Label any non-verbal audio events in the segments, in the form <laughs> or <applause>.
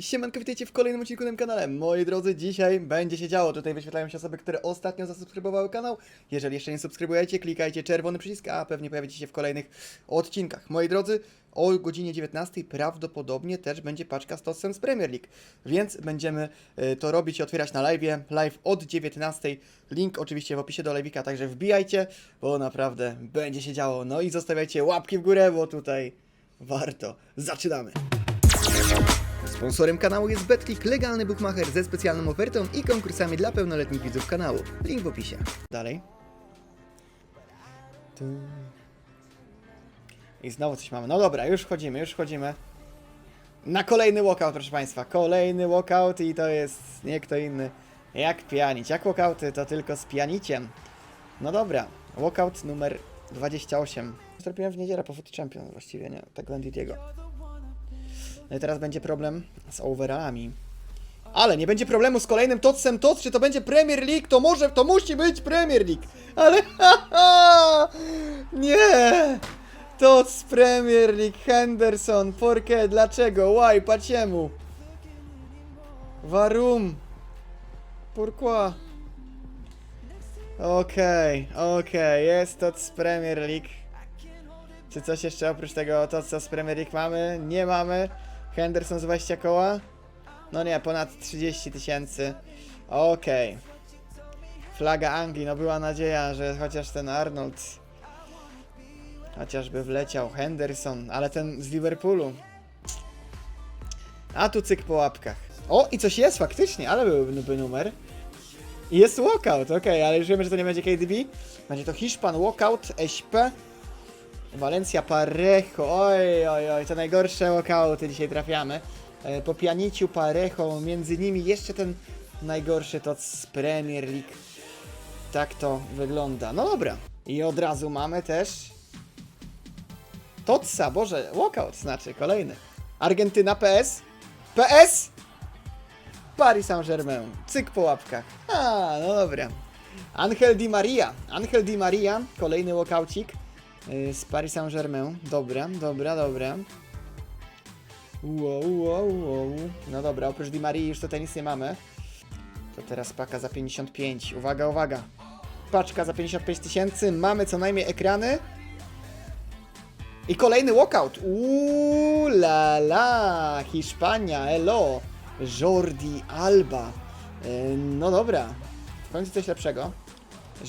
Siemanko, witajcie w kolejnym odcinku na tym kanale. Moi drodzy, dzisiaj będzie się działo. Tutaj wyświetlają się osoby, które ostatnio zasubskrybowały kanał. Jeżeli jeszcze nie subskrybujecie, klikajcie czerwony przycisk, a pewnie pojawicie się w kolejnych odcinkach. Moi drodzy, o godzinie 19 prawdopodobnie też będzie paczka z Tossem z Premier League. Więc będziemy y, to robić i otwierać na live. Live od 19. Link oczywiście w opisie do live'ika, także wbijajcie, bo naprawdę będzie się działo. No i zostawiajcie łapki w górę, bo tutaj warto. Zaczynamy! Sponsorem kanału jest BetClick, legalny bookmacher ze specjalną ofertą i konkursami dla pełnoletnich widzów kanału. Link w opisie. Dalej. I znowu coś mamy. No dobra, już wchodzimy, już wchodzimy. Na kolejny walkout, proszę Państwa. Kolejny walkout i to jest nie kto inny jak pianić. Jak walkouty, to tylko z pianiciem. No dobra, walkout numer 28. Zrobiłem w niedzielę po Foot Champion właściwie, nie? Tak Wendidiego. No i teraz będzie problem z overallami. Ale nie będzie problemu z kolejnym Totsem Tots, czy to będzie Premier League, to może, to musi być Premier League. Ale haha, <laughs> nie. Tots Premier League, Henderson, porqué, dlaczego, why, paciemu. Warum. Pourquoi? Okej, okej, jest Tots Premier League. Czy coś jeszcze oprócz tego, to co z Premier League mamy? Nie mamy. Henderson z 20 koła? No nie, ponad 30 tysięcy. Okej. Flaga Anglii, no była nadzieja, że chociaż ten Arnold chociażby wleciał. Henderson, ale ten z Liverpoolu. A tu cyk po łapkach. O, i coś jest faktycznie, ale byłby numer. I jest walkout, okej, ale już wiemy, że to nie będzie KDB. Będzie to Hiszpan, walkout, SP. Valencia Parejo, oj, oj, oj, to najgorsze walkouty dzisiaj trafiamy. E, Po pianiciu Parejo, między nimi jeszcze ten najgorszy to z Premier League. Tak to wygląda. No dobra. I od razu mamy też Totsa, boże, walkout znaczy, kolejny. Argentyna PS. PS! Paris Saint-Germain. Cyk po łapkach. A, no dobra. Angel Di Maria. Angel Di Maria, kolejny walkoucik. Y, z Paris Saint-Germain. Dobra, dobra, dobra. Wow, wow, wow. No dobra, oprócz Di Marii już tutaj nic nie mamy. To teraz paka za 55. Uwaga, uwaga. Paczka za 55 tysięcy. Mamy co najmniej ekrany. I kolejny walkout. Uuu, la la. Hiszpania, elo. Jordi Alba. Y, No dobra. W końcu coś lepszego.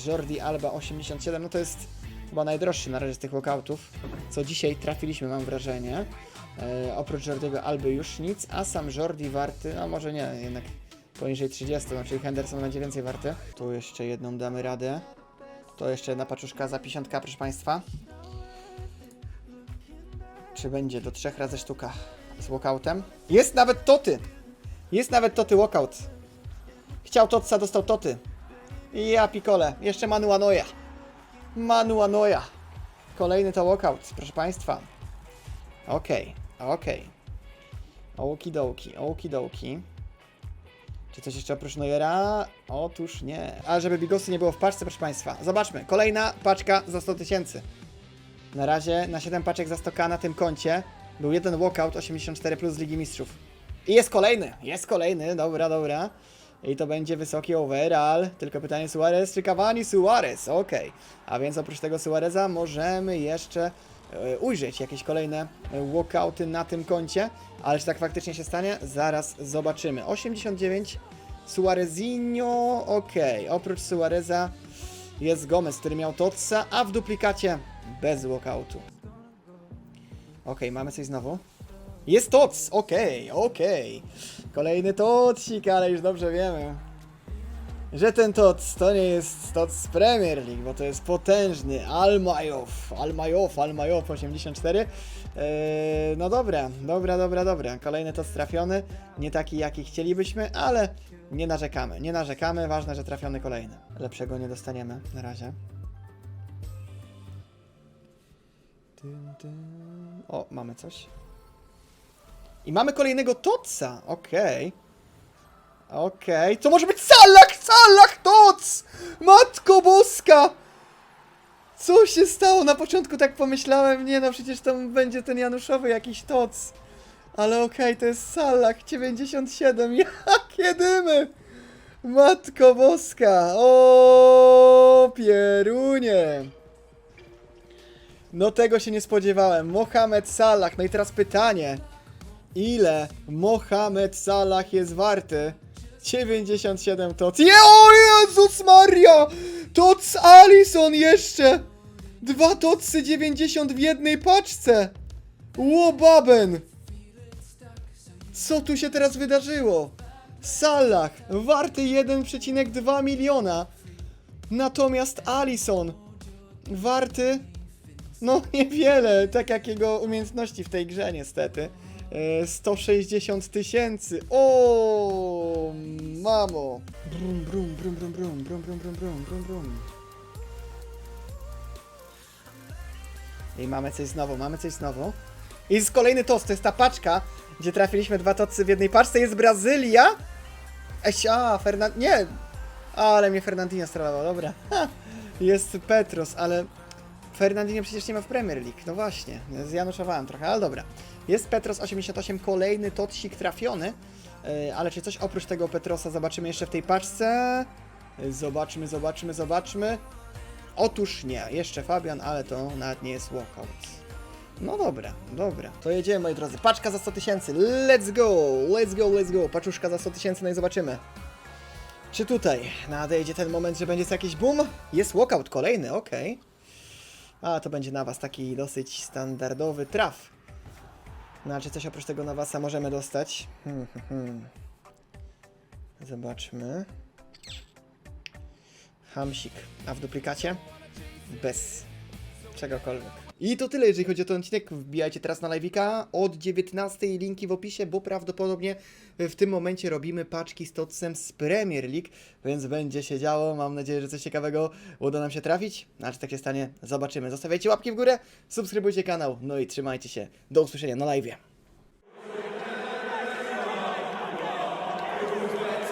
Jordi Alba 87, no to jest chyba najdroższy na razie z tych walkoutów, co dzisiaj trafiliśmy, mam wrażenie. E, oprócz Jordiego Alby już nic, a sam Jordi warty, no może nie, jednak poniżej 30, no, czyli Henderson będzie więcej warty. Tu jeszcze jedną damy radę. To jeszcze jedna paczuszka za 50, proszę Państwa. Czy będzie do trzech razy sztuka z walkoutem? Jest nawet toty! Jest nawet toty walkout. Chciał totsa, dostał toty. I ja pikole, jeszcze Manu Anoja. Manu Anoja. Kolejny to walkout, proszę Państwa. Okej, okej. Okidoki, okidoki. Czy coś jeszcze oprócz Neuera? Otóż nie. Ale żeby bigosy nie było w paczce, proszę Państwa. Zobaczmy, kolejna paczka za 100 tysięcy. Na razie na 7 paczek za 100k na tym koncie był jeden walkout 84 plus z Ligi Mistrzów. I jest kolejny, jest kolejny, dobra, dobra. I to będzie wysoki overall. Tylko pytanie Suarez czy Cavani? Suarez, okej. A więc oprócz tego Suareza możemy jeszcze e, ujrzeć jakieś kolejne e, walkouty na tym koncie. Ale czy tak faktycznie się stanie? Zaraz zobaczymy. 89 Suarezinho, okej. Oprócz Suareza jest Gomez, który miał Totsa, a w duplikacie bez walkoutu. Okej, mamy coś znowu. Jest TOC! Okej, okej. Kolejny TOCik, ale już dobrze wiemy, że ten TOC to nie jest TOC Premier League, bo to jest potężny Almajow, Almajow, Almajow 84. Eee, no dobra, dobra, dobra, dobra. Kolejny TOC trafiony, nie taki jaki chcielibyśmy, ale nie narzekamy, nie narzekamy, ważne, że trafiony kolejny. Lepszego nie dostaniemy na razie. O, mamy coś. I mamy kolejnego Totsa, okej. Okej, to może być Salah, Salah Tots! Matko Boska! Co się stało? Na początku tak pomyślałem, nie no, przecież tam będzie ten Januszowy jakiś Tots. Ale okej, to jest Salah <laughs> 97. Jakie dymy! Matko Boska! O pierunie! No tego się nie spodziewałem. Mohamed Salah. No i teraz pytanie. Ile Mohamed Salah jest warty? 97 tot. Je, o Jezus Maria! Tots Alison jeszcze! Dwa totsy 90 w jednej paczce! Łobaben! Co tu się teraz wydarzyło? Salah warty 1,2 miliona. Natomiast Alison warty no niewiele, tak jak jego umiejętności w tej grze niestety. E, 160 tysięcy. O, mamo. Brum, brum, brum, brum, brum, brum, brum, brum, brum, brum, brum. I mamy coś znowu, mamy coś znowu. I jest kolejny tost, to jest ta paczka, gdzie trafiliśmy dwa tocy w jednej paczce. Jest Brazylia. Eś, a, Fernand... Nie! Ale mnie Fernandinho strolował, dobra. Ha, jest Petros, ale Fernandinho przecież nie ma w Premier League. No właśnie, zjanuszowałem trochę, ale dobra. Jest Petros 88, kolejny totsik trafiony. Yy, ale czy coś oprócz tego Petrosa zobaczymy jeszcze w tej paczce? Zobaczmy, zobaczmy, zobaczmy. Otóż nie, jeszcze Fabian, ale to nawet nie jest walkout. No dobra, dobra. To jedziemy, moi drodzy. Paczka za 100 tysięcy. Let's go, let's go, let's go. Paczuszka za 100 tysięcy, no i zobaczymy. Czy tutaj nadejdzie ten moment, że będzie jakiś boom? Jest walkout kolejny, okej. A, to będzie na was taki dosyć standardowy traf. No, czy coś oprócz tego nawasa możemy dostać? Hmm, hmm, hmm. Zobaczmy. Hamsik. A w duplikacie? Bez czegokolwiek. I to tyle, jeżeli chodzi o ten odcinek. Wbijajcie teraz na live'ika od 19 linki w opisie, bo prawdopodobnie w tym momencie robimy paczki z Totsem z Premier League, więc będzie się działo. Mam nadzieję, że coś ciekawego uda nam się trafić. A czy tak się stanie, zobaczymy. Zostawiajcie łapki w górę, subskrybujcie kanał, no i trzymajcie się. Do usłyszenia na live'ie.